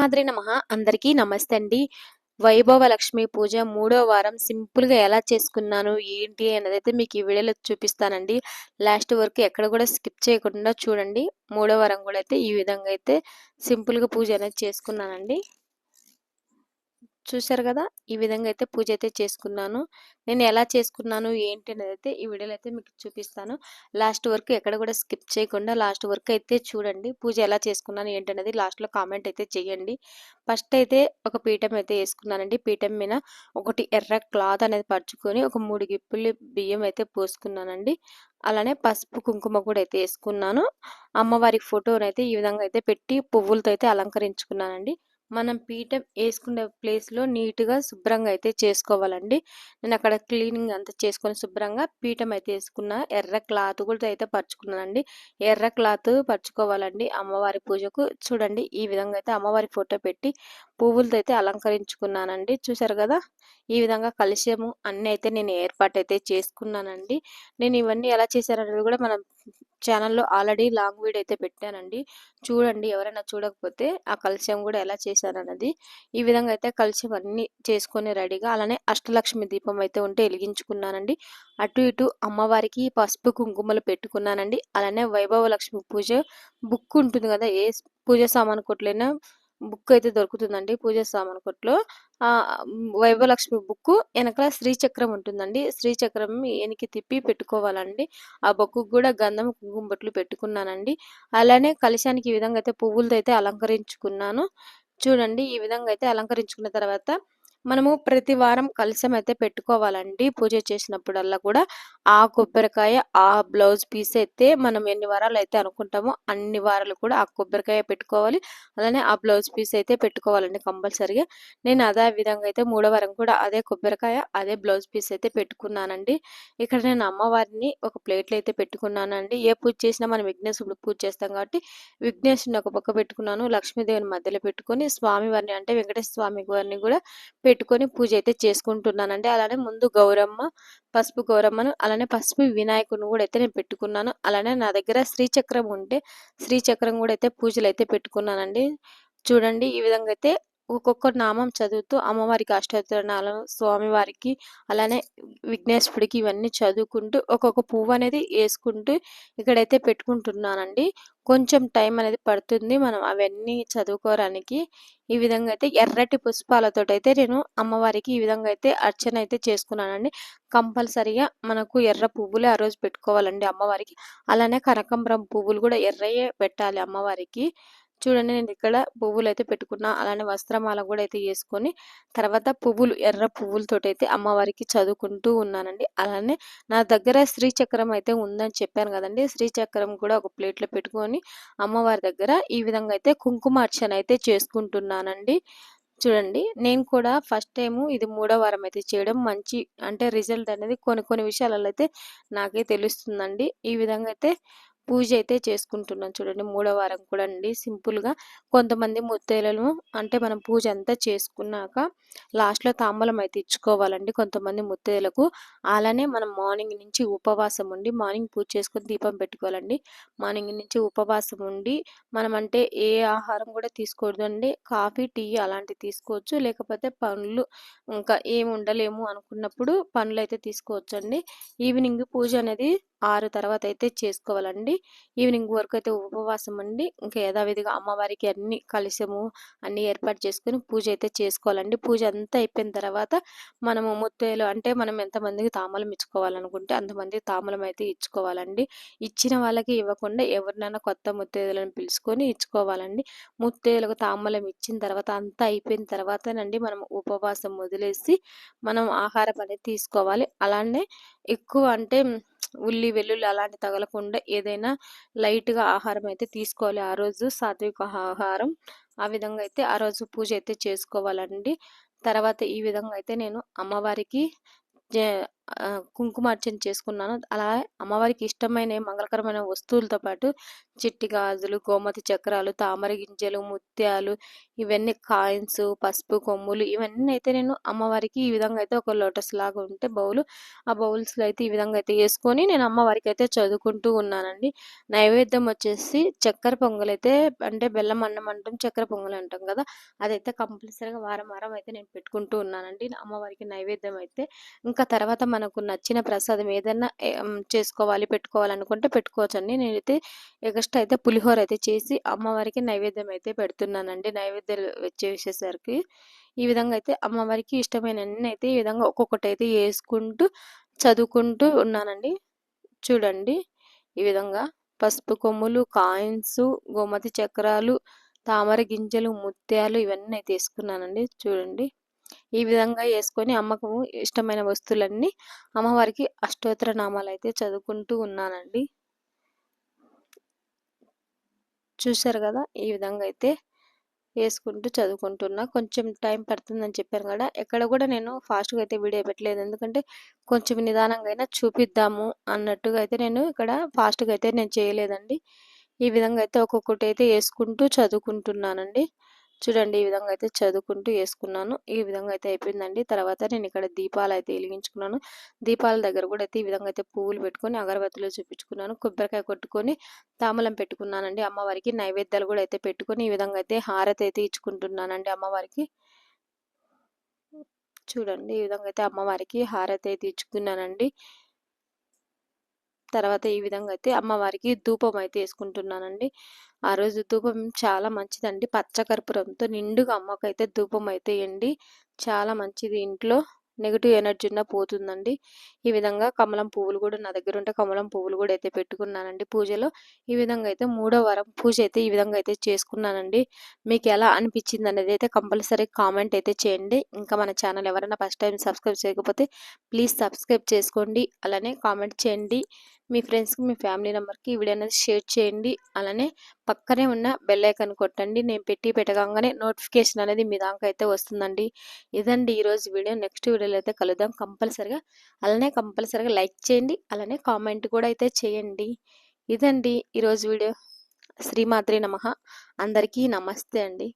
శ్రీమాద్రి నమ. అందరికీ నమస్తే అండి. వైభవ లక్ష్మి పూజ మూడో వారం సింపుల్గా ఎలా చేసుకున్నాను ఏంటి అనేది అయితే మీకు ఈ వీడియోలో చూపిస్తానండి. లాస్ట్ వరకు ఎక్కడ కూడా స్కిప్ చేయకుండా చూడండి. మూడో వారం కూడా అయితే ఈ విధంగా అయితే సింపుల్గా పూజ అనేది చేసుకున్నానండి. చూశారు కదా! ఈ విధంగా అయితే పూజ అయితే చేసుకున్నాను. నేను ఎలా చేసుకున్నాను ఏంటి అనేది అయితే ఈ వీడియోలో అయితే మీకు చూపిస్తాను. లాస్ట్ వరకు ఎక్కడ కూడా స్కిప్ చేయకుండా లాస్ట్ వరకు అయితే చూడండి. పూజ ఎలా చేసుకున్నాను ఏంటి అనేది లాస్ట్లో కామెంట్ అయితే చేయండి. ఫస్ట్ అయితే ఒక పీఠం అయితే వేసుకున్నానండి. పీఠం మీద ఒకటి ఎర్ర క్లాత్ అనేది పరుచుకొని ఒక మూడు గిప్పులు బియ్యం అయితే పోసుకున్నానండి. అలానే పసుపు కుంకుమ కూడా అయితే వేసుకున్నాను. అమ్మవారి ఫోటోనైతే ఈ విధంగా అయితే పెట్టి పువ్వులతో అయితే అలంకరించుకున్నానండి. మనం పీఠం వేసుకునే ప్లేస్లో నీట్గా శుభ్రంగా అయితే చేసుకోవాలండి. నేను అక్కడ క్లీనింగ్ అంతా చేసుకొని శుభ్రంగా పీఠం అయితే వేసుకున్న ఎర్ర క్లాత్ కూడా అయితే పరుచుకున్నానండి. ఎర్ర క్లాత్ పరుచుకోవాలండి అమ్మవారి పూజకు. చూడండి ఈ విధంగా అయితే అమ్మవారి ఫోటో పెట్టి పువ్వులతో అయితే అలంకరించుకున్నానండి. చూసారు కదా? ఈ విధంగా కలిసేము అన్నీ అయితే నేను ఏర్పాటు అయితే చేసుకున్నానండి. నేను ఇవన్నీ ఎలా చేశాననేది కూడా మనం ఛానల్లో ఆల్రెడీ లాంగ్ వీడియో అయితే పెట్టానండి. చూడండి ఎవరైనా చూడకపోతే ఆ కలుష్యం కూడా ఎలా చేశారన్నది. ఈ విధంగా అయితే కలుష్యం అన్ని చేసుకొని రెడీగా అలానే అష్టలక్ష్మి దీపం అయితే ఉంటే వెలిగించుకున్నానండి. అటు ఇటు అమ్మవారికి పసుపు కుంకుమలు పెట్టుకున్నానండి. అలానే వైభవ లక్ష్మి పూజ బుక్ ఉంటుంది కదా ఏ పూజ సామాన్ కొట్లైనా బుక్ అయితే దొరుకుతుందండి పూజ సామాన్ కొట్లో వైభవలక్ష్మి బుక్ వెనకాల శ్రీచక్రం ఉంటుందండి. శ్రీచక్రం వెనక్కి తిప్పి పెట్టుకోవాలండి. ఆ బుక్కు కూడా గంధం కుంకుమ పెట్టుకున్నానండి. అలానే కలశానికి ఈ విధంగా అయితే పువ్వులతో అయితే అలంకరించుకున్నాను. చూడండి ఈ విధంగా అయితే అలంకరించుకున్న తర్వాత మనము ప్రతి వారం కలసం అయితే పెట్టుకోవాలండి. పూజ చేసినప్పుడల్లా కూడా ఆ కొబ్బరికాయ ఆ బ్లౌజ్ పీస్ అయితే మనం ఎన్ని వారాలు అయితే అనుకుంటామో అన్ని వారాలు కూడా ఆ కొబ్బరికాయ పెట్టుకోవాలి. అలానే ఆ బ్లౌజ్ పీస్ అయితే పెట్టుకోవాలండి కంపల్సరిగా. నేను అదే విధంగా అయితే మూడో వారం కూడా అదే కొబ్బరికాయ అదే బ్లౌజ్ పీస్ అయితే పెట్టుకున్నానండి. ఇక్కడ నేను అమ్మవారిని ఒక ప్లేట్లు అయితే పెట్టుకున్నానండి. ఏ పూజ చేసినా మనం విఘ్నేశ్వరుడు పూజ చేస్తాం కాబట్టి విఘ్నేశ్వరుని ఒక పక్క పెట్టుకున్నాను లక్ష్మీదేవిని మధ్యలో పెట్టుకొని స్వామివారిని అంటే వెంకటేశ్వర స్వామి వారిని కూడా పెట్టుకొని పూజ అయితే చేసుకుంటున్నానండి. అలానే ముందు గౌరమ్మ పసుపు గౌరమ్మను అలానే పసుపు వినాయకుని కూడా అయితే నేను పెట్టుకున్నాను. అలానే నా దగ్గర శ్రీచక్రం ఉంటే శ్రీచక్రం కూడా అయితే పూజలు అయితే పెట్టుకున్నానండి. చూడండి ఈ విధంగా అయితే ఒక్కొక్క నామం చదువుతూ అమ్మవారికి అష్టోత్తరణాలను స్వామివారికి అలానే విఘ్నేశ్వరుడికి ఇవన్నీ చదువుకుంటూ ఒక్కొక్క పువ్వు అనేది వేసుకుంటూ ఇక్కడైతే పెట్టుకుంటున్నానండి. కొంచెం టైం అనేది పడుతుంది మనం అవన్నీ చదువుకోవడానికి. ఈ విధంగా అయితే ఎర్రటి పుష్పాలతో అయితే నేను అమ్మవారికి ఈ విధంగా అయితే అర్చన అయితే చేసుకున్నానండి. కంపల్సరిగా మనకు ఎర్ర పువ్వులే ఆ రోజు పెట్టుకోవాలండి అమ్మవారికి. అలానే కనకంబరం పువ్వులు కూడా ఎర్రయే పెట్టాలి అమ్మవారికి. చూడండి నేను ఇక్కడ పువ్వులు అయితే పెట్టుకున్నా. అలానే వస్త్రమాల కూడా అయితే వేసుకొని తర్వాత పువ్వులు ఎర్ర పువ్వులతో అయితే అమ్మవారికి చదువుకుంటూ ఉన్నానండి. అలానే నా దగ్గర శ్రీచక్రం అయితే ఉందని చెప్పాను కదండి. శ్రీచక్రం కూడా ఒక ప్లేట్లో పెట్టుకొని అమ్మవారి దగ్గర ఈ విధంగా అయితే కుంకుమార్చన అయితే చేసుకుంటున్నానండి. చూడండి నేను కూడా ఫస్ట్ టైం ఇది మూడో వారం అయితే చేయడం మంచి అంటే రిజల్ట్ అనేది కొన్ని కొన్ని విషయాలలో అయితే నాకే తెలుస్తుందండి. ఈ విధంగా అయితే పూజ అయితే చేసుకుంటున్నాను చూడండి. మూడో వారం కూడా అండి. సింపుల్గా కొంతమంది ముత్తైలను అంటే మనం పూజ అంతా చేసుకున్నాక లాస్ట్లో తాంబూలం అయితే ఇచ్చుకోవాలండి కొంతమంది ముత్తైలకు అలానే మనం మార్నింగ్ నుంచి ఉపవాసం ఉండి మార్నింగ్ పూజ చేసుకొని దీపం పెట్టుకోవాలండి. మార్నింగ్ నుంచి ఉపవాసం ఉండి మనం అంటే ఏ ఆహారం కూడా తీసుకోవద్దు అండి. కాఫీ టీ అలాంటివి తీసుకోవచ్చు. లేకపోతే పండ్లు ఇంకా ఏమి ఉండలేము అనుకున్నప్పుడు పండ్లు అయితే తీసుకోవచ్చు అండి ఈవినింగ్ పూజ అనేది ఆరు తర్వాత అయితే చేసుకోవాలండి. ఈవినింగ్ వరకు అయితే ఉపవాసం అండి ఇంకా యథావిధిగా అమ్మవారికి అన్ని కలిసము అన్ని ఏర్పాటు చేసుకొని పూజ అయితే చేసుకోవాలండి. పూజ అంతా అయిపోయిన తర్వాత మనము ముత్తేలు అంటే మనం ఎంతమందికి తామలం ఇచ్చుకోవాలనుకుంటే అంతమంది తామలం అయితే ఇచ్చుకోవాలండి. ఇచ్చిన వాళ్ళకి ఇవ్వకుండా ఎవరినైనా కొత్త ముత్తేదులను పిలుచుకొని ఇచ్చుకోవాలండి. ముత్తేలకు తామలం ఇచ్చిన తర్వాత అంతా అయిపోయిన తర్వాతనండి మనం ఉపవాసం వదిలేసి మనం ఆహారం అనేది తీసుకోవాలి. అలానే ఎక్కువ అంటే ఉల్లి వెల్లుల్లి అలాంటి తగలకుండా ఏదైనా లైట్గా ఆహారం అయితే తీసుకోవాలి. ఆ రోజు సాత్విక ఆహారం. ఆ విధంగా అయితే ఆ రోజు పూజ అయితే చేసుకోవాలండి. తర్వాత ఈ విధంగా అయితే నేను అమ్మవారికి కుంకుమార్చన చేసుకున్నాను. అలా అమ్మవారికి ఇష్టమైన మంగళకరమైన వస్తువులతో పాటు చిట్టి గాజులు గోమతి చక్రాలు తామర గింజలు ముత్యాలు ఇవన్నీ కాయిన్స్ పసుపు కొమ్ములు ఇవన్నీ అయితే నేను అమ్మవారికి ఈ విధంగా అయితే ఒక లోటస్ లాగా ఉంటే బౌల్. ఆ బౌల్స్లో అయితే ఈ విధంగా అయితే వేసుకొని నేను అమ్మవారికి అయితే చదువుకుంటూ ఉన్నానండి. నైవేద్యం వచ్చేసి చక్కెర పొంగల్ అయితే అంటే బెల్లం అన్నం అంటాం చక్కెర పొంగల్ అంటాం కదా! అదైతే కంపల్సరీగా వారం వారం అయితే నేను పెట్టుకుంటూ ఉన్నానండి. అమ్మవారికి నైవేద్యం అయితే. ఇంకా తర్వాత మనకు నచ్చిన ప్రసాదం ఏదైనా చేసుకోవాలి పెట్టుకోవాలనుకుంటే పెట్టుకోవచ్చండి. నేనైతే ఎగస్ట్ అయితే పులిహోర అయితే చేసి అమ్మవారికి నైవేద్యం అయితే పెడుతున్నానండి. నైవేద్యాలు వచ్చేసేసరికి ఈ విధంగా అయితే అమ్మవారికి ఇష్టమైన అన్ని అయితే ఈ విధంగా ఒక్కొక్కటి అయితే వేసుకుంటూ చదువుకుంటూ ఉన్నానండి. చూడండి ఈ విధంగా పసుపు కొమ్ములు కాయిన్స్ గోమతి చక్రాలు తామర గింజలు ముత్యాలు ఇవన్నీ అయితే వేసుకున్నానండి. చూడండి. ఈ విధంగా వేసుకొని అమ్మకు ఇష్టమైన వస్తువులన్నీ అమ్మవారికి అష్టోత్తర నామాలు అయితే చదువుకుంటూ ఉన్నానండి. చూశారు కదా ఈ విధంగా అయితే వేసుకుంటూ చదువుకుంటున్నా. కొంచెం టైం పడుతుందని చెప్పాను కదా ఎక్కడ కూడా నేను ఫాస్ట్గా అయితే వీడియో పెట్టలేదు. ఎందుకంటే కొంచెం నిదానంగా అయినా చూపిద్దాము అన్నట్టుగా అయితే నేను ఇక్కడ ఫాస్ట్గా అయితే నేను చేయలేదండి. ఈ విధంగా అయితే ఒక్కొక్కటి అయితే వేసుకుంటూ చదువుకుంటున్నానండి. చూడండి ఈ విధంగా అయితే చదువుకుంటూ వేసుకున్నాను. ఈ విధంగా అయితే అయిపోయిందండి. తర్వాత నేను ఇక్కడ దీపాలు అయితే వెలిగించుకున్నాను. దీపాల దగ్గర కూడా అయితే ఈ విధంగా అయితే పువ్వులు పెట్టుకొని అగరబత్తులు చూపించుకున్నాను. కొబ్బరికాయ కొట్టుకొని తామలం పెట్టుకున్నానండి అమ్మవారికి. నైవేద్యాలు కూడా అయితే పెట్టుకొని ఈ విధంగా అయితే హారతి అయితే ఇచ్చుకుంటున్నానండి అమ్మవారికి. చూడండి ఈ విధంగా అయితే అమ్మవారికి హారతి అయితే ఇచ్చుకున్నానండి. తర్వాత ఈ విధంగా అయితే అమ్మవారికి ధూపం అయితే వేసుకుంటున్నానండి ఆ రోజు ధూపం చాలా మంచిదండి. పచ్చకర్పూరంతో నిండుగా అమ్మకైతే ధూపం అయితే వేయండి చాలా మంచిది. ఇంట్లో నెగిటివ్ ఎనర్జీ ఉన్న పోతుందండి. ఈ విధంగా కమలం పువ్వులు కూడా నా దగ్గర ఉంటే కమలం పువ్వులు కూడా అయితే పెట్టుకున్నానండి పూజలో. ఈ విధంగా అయితే మూడో వారం పూజ అయితే ఈ విధంగా అయితే చేసుకున్నానండి. మీకు ఎలా అనిపించింది అనేది అయితే కంపల్సరీ కామెంట్ అయితే చేయండి. ఇంకా మన ఛానల్ ఎవరైనా ఫస్ట్ టైం సబ్స్క్రైబ్ చేయకపోతే ప్లీజ్ సబ్స్క్రైబ్ చేసుకోండి. అలానే కామెంట్ చేయండి. మీ ఫ్రెండ్స్కి మీ ఫ్యామిలీ నెంబర్కి ఈ వీడియో అనేది షేర్ చేయండి. అలానే పక్కనే ఉన్న బెల్ ఐకాన్ కొట్టండి. నేను పెట్టి పెట్టగానే నోటిఫికేషన్ అనేది మీ దాకా అయితే వస్తుందండి. ఇదండి ఈరోజు వీడియో. నెక్స్ట్ వీడియోలో అయితే కలుద్దాం కంపల్సరిగా. అలానే కంపల్సరిగా లైక్ చేయండి. అలానే కామెంట్ కూడా అయితే చేయండి. ఇదండి ఈరోజు వీడియో. శ్రీమాత్రి నమ. అందరికీ నమస్తే అండి.